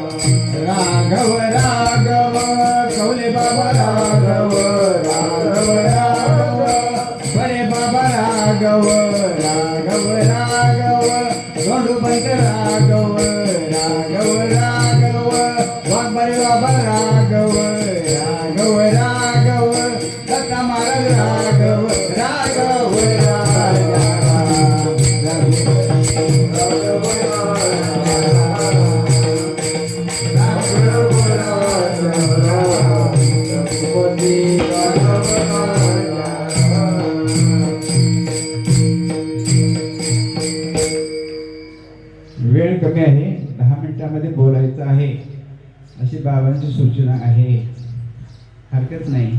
राघव राघव राघव कौले बाबा राघव राघव राघव बरे बाबा राघव राघव राघव गंडूपंत राघव राघव राघव वाघबरे बाबा राघव राघव. दहा बोलायचं आहे अशी बाबांची सूचना आहे. हरकत नाही.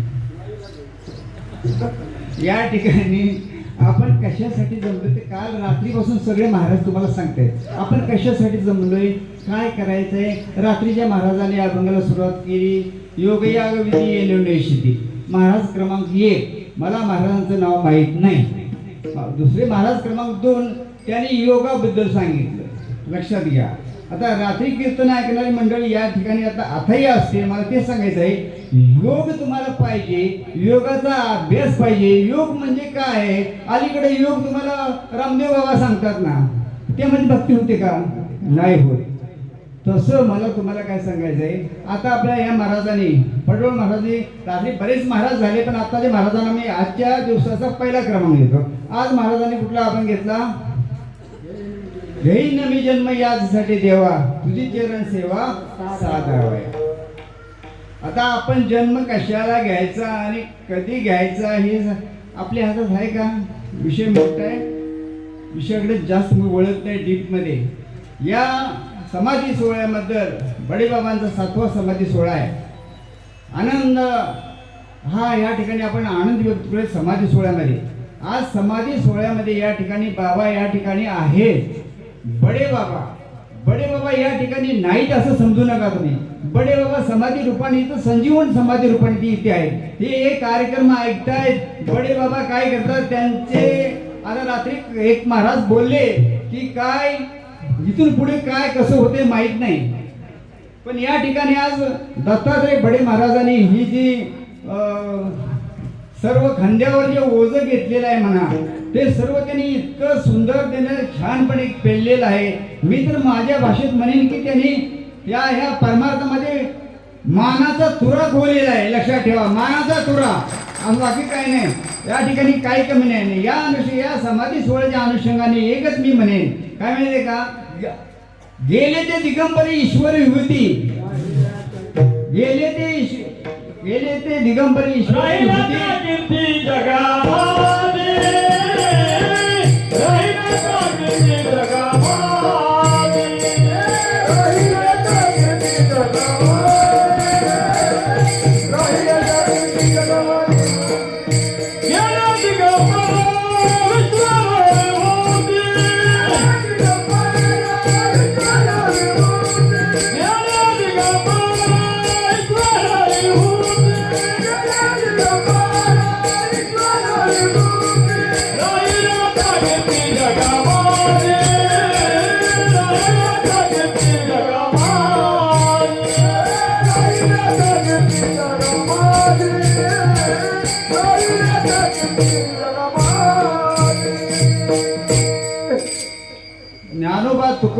या ठिकाणी आपण कशासाठी जमलो ते काल रात्रीपासून सगळे महाराज तुम्हाला सांगतायत. आपण कशासाठी जमलोय काय करायचंय? रात्रीच्या महाराजांनी अभंगाला सुरुवात केली. योग योगयाग विधी येलोनेशिती महाराज क्रमांक एक. मला महाराजांचं नाव माहीत नाही. दुसरे महाराज क्रमांक दोन. त्यांनी योगाबद्दल सांगितलं. लक्षात घ्या. आता रात्री कीर्तन ऐकणारी मंडळी या ठिकाणी आता आताही असते. मला ते सांगायचं आहे योग तुम्हाला पाहिजे योगाचा अभ्यास पाहिजे. योग म्हणजे काय? आहे? अलीकडे योग तुम्हाला रामदेव बाबा सांगतात ना. ते म्हणजे भक्ती होते का? नाही होत. तसं मला तुम्हाला काय सांगायचं आहे आता आपल्या या महाराजांनी पडवळ महाराजांनी रात्री बरेच महाराज झाले पण आता जे महाराजांना मी आजच्या दिवसाचा पहिला क्रमांक घेतो आज महाराजांनी कुठला आपण घेतला? घेईन मी जन्म याचसाठी देवा तुझी चरण सेवा साधावाय. आता आपण जन्म कशाला घ्यायचा आणि कधी घ्यायचा हे आपल्या हातात आहे का? विषय मोठा आहे. विषयाकडे जास्त वळत नाही डीपमध्ये या समाधी सोहळ्याबद्दल बडेबाबांचा सातवा समाधी सोहळा आहे. आनंद हा या ठिकाणी आपण आनंद व्यक्त करूया समाधी सोहळ्यामध्ये. आज समाधी सोहळ्यामध्ये या ठिकाणी बाबा या ठिकाणी आहेत. बडे बाबा बडे बाबा या ठिकाणी नाहीत असं समजू नका तुम्ही. बडे बाबा समाधी रूपाने इथं संजीवन समाधी रूपाने ती इथे आहेत. हे एक कार्यक्रम ऐकतायत. बडे बाबा काय करतात? त्यांचे आता रात्री एक महाराज बोलले की काय इथून पुढे काय कसं होते माहीत नाही. पण या ठिकाणी आज दत्तात्रय बडे महाराजांनी ही जी अं, सर्व खांद्यावर जे ओझं घेतलेलं आहे म्हणा ते सर्व त्यांनी इतकं सुंदर त्याने छानपणे पेललेलं आहे. मी तर माझ्या भाषेत म्हणेन की त्यांनी या ह्या परमार्थामध्ये मानाचा तुरा खोलेला आहे. लक्षात ठेवा मानाचा तुरा. आणि बाकी काय नाही. या ठिकाणी काही कमी नाही. या अनुषंग या समाधी सोहळ्याच्या अनुषंगाने एकच मी म्हणेन. काय म्हणते का गेले ते दिगंबरी ईश्वर विभूती गेले ते गेले ते दिगंबरी ईश्वर ज्ञानोबा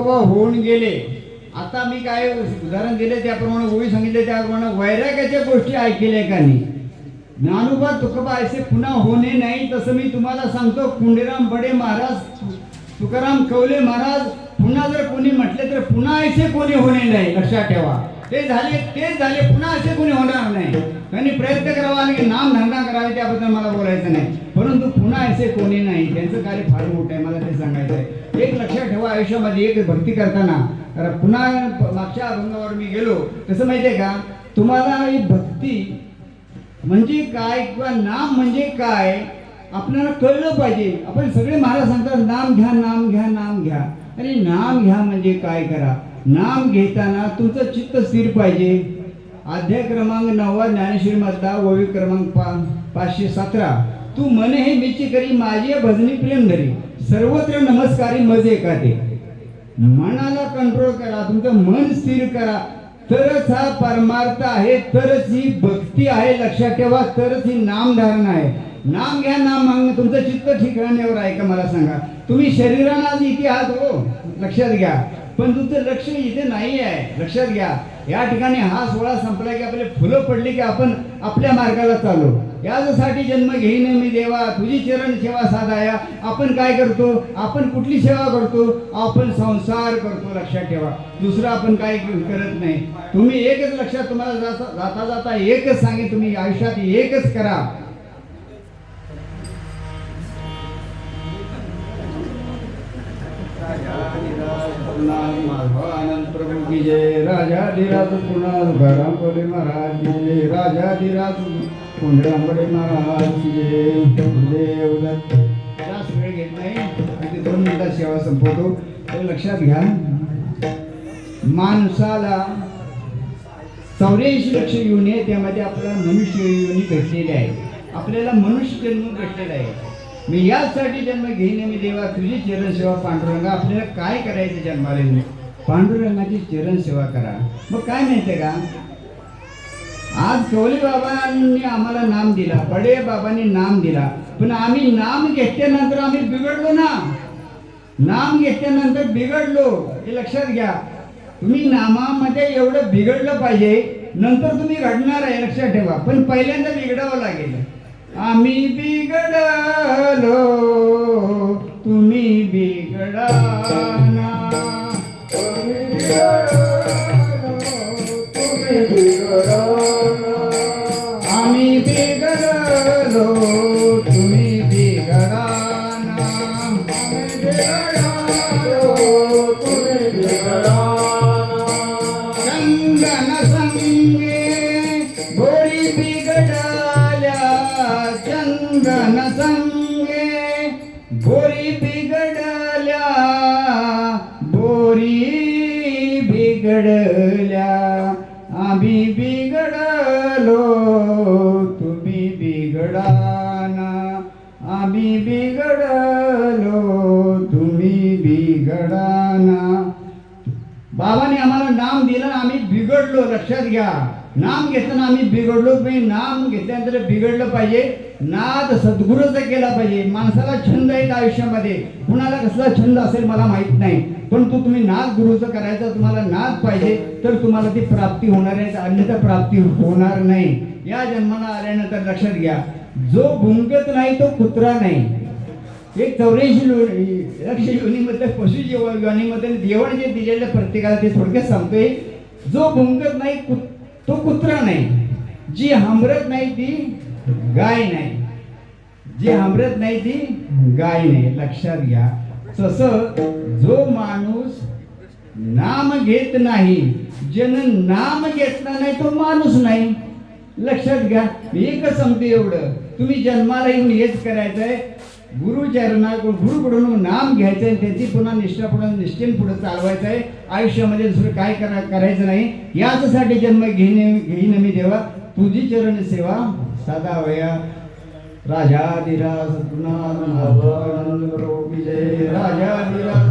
तुकोबा होऊन गेले. आता मी काय उदाहरण दिले त्याप्रमाणे ओळी सांगितले त्याप्रमाणे वैराग्याच्या गोष्टी ऐकल्या का नाही? ज्ञानोबा तुकोबा असे पुन्हा होणे नाही तसं मी तुम्हाला सांगतो कुंडीराम बडे महाराज तुकाराम कवले महाराज पुन्हा जर कोणी म्हटले तर पुन्हा असे कोणी होणे नाही लक्षात ठेवा. ते झाले तेच झाले पुन्हा असे कोणी होणार नाही. त्यांनी प्रयत्न करावा आणि नाम धंदा करावे त्याबद्दल मला बोलायचं नाही. परंतु पुन्हा असे कोणी नाही. त्यांचं कार्य फार मोठं आहे मला ते सांगायचं आहे. आयुष्यामध्ये एक भक्ती करताना कारण पुन्हा मागच्या अभंगावर मी गेलो. कसं माहिती आहे का? तुम्हाला ही भक्ती म्हणजे काय किंवा नाम म्हणजे काय आपल्याला कळलं पाहिजे. आपण सगळे महाराज सांगतात नाम घ्या नाम घ्या नाम घ्या. अरे नाम घ्या म्हणजे काय करा? नाम घेताना तुमचं चित्त स्थिर पाहिजे. अध्याय क्रमांक नववा ज्ञानेश्वरी मधला ओवी क्रमांक पा पाचशे सतरा. तू मन हे मिची करी माझी भजनी प्रेम धरी. सर्वत्र नमस्कारी मजे का ते मनाला कंट्रोल करा तुमचं मन स्थिर करा. तरच हा परमार्थ आहे तरच ही भक्ती आहे लक्षात ठेवा तरच ही नामधारणा आहे. नाम घ्या नाम मागणं तुमचं चित्त ठिकाण्यावर आहे का मला सांगा. तुम्ही शरीराला इथे आहात हो लक्षात घ्या. पण तुमचं लक्ष इथे नाही आहे लक्षात घ्या. या ठिकाणी हा सोहळा संपला की आपले फुलं पडली की आपण आपल्या मार्गाला चालू. यासाठी जन्म घेईन मी देवा तुझी चरण सेवा साधाया. आपण काय करतो? आपण कुठली सेवा करतो? आपण संसार करतो लक्षात ठेवा. दुसरं आपण काय करत नाही. तुम्ही एकच लक्षात तुम्हाला जाता जाता जाता एकच सांगे तुम्ही आयुष्यात एकच करा. आनंद राजा धीराज जय पुन्हा महाराज. की राजाधिराज महाराजे देव की जास्त वेळ घेत नाही. अगदी दोन मिनिटात सेवा संपवतो. हे लक्षात घ्या. माणसाला चौऱ्याऐंशी लक्ष येऊन आहे त्यामध्ये आपला मनुष्य योनी भेटलेली आहे आपल्याला मनुष्य जन्म भेटलेला आहे. मी याचसाठी जन्म घेईन मी देवा तुझी चरणसेवा पांडुरंगा आपल्याला काय करायचं जन्माला पांडुरंगाची चरणसेवा करा. मग काय माहिती का? आज कवली बाबांनी आम्हाला नाम दिला बडे बाबांनी नाम दिला. पण आम्ही नाम घेतल्यानंतर आम्ही बिघडलो ना. नाम घेतल्यानंतर बिघडलो. हे लक्षात घ्या. तुम्ही नामामध्ये एवढं बिघडलं पाहिजे नंतर तुम्ही घडणार आहे लक्षात ठेवा. पण पहिल्यांदा बिघडावं लागेल. आम्ही बिघडलो. तुम्ही बिघडा बिघडाल्या चंदन संगे. गोरी बिघडल्या बोरी बिघडल्या आम्ही बिघडलो तुम्ही बिघडाना आम्ही बिघडलो तुम्ही बिघडाना बाबाने आम्हाला नाम दिलं आम्ही बिघडलो लक्षात घ्या. नाम घेताना आम्ही बिघडलो तुम्ही नाम घेतल्यानंतर बिघडलं पाहिजे. नाद सद्गुरूचा केला पाहिजे. माणसाला छंद आहेत आयुष्यामध्ये. कुणाला कसला छंद असेल मला माहीत नाही. परंतु तुम्ही नाद गुरुचं करायचं तुम्हाला नाद पाहिजे तर तुम्हाला ती प्राप्ती होणार आहे. अन्यथा प्राप्ती होणार नाही. या जन्माला आल्यानंतर लक्षात घ्या. जो भुंकत नाही तो कुत्रा नाही. एक चौऱ्याऐंशी लक्ष योनीमध्ये पशु जेवण योनीमध्ये देवण जे दिलेलं प्रत्येकाला ते थोडक्यात सांगतोय. जो भुंकत नाही कुत्रा तो कुत्रा नाही. जी हमरत नाही ती गाय नाही. जी हमरत नाही ती गाय नाही. लक्षात घ्या. तसं जो माणूस नाम घेत नाही जन नाम घेतला नाही तो माणूस नाही. लक्षात घ्या. मी एकच सांगते एवढं. तुम्ही जन्माला येऊन हेच करायचंय. गुरुचरणा गुरुकडून नाम घ्यायचं आहे त्याची पुन्हा निष्ठापूर्ण निष्ठेने पुढे चालवायचं आहे. आयुष्यामध्ये दुसरं काय करा करायचं नाही. याचसाठी जन्म घेणे घेईन मी देवा. तुझी चरण सेवा सदा वया. राजा दिराज विजय राजा दिराज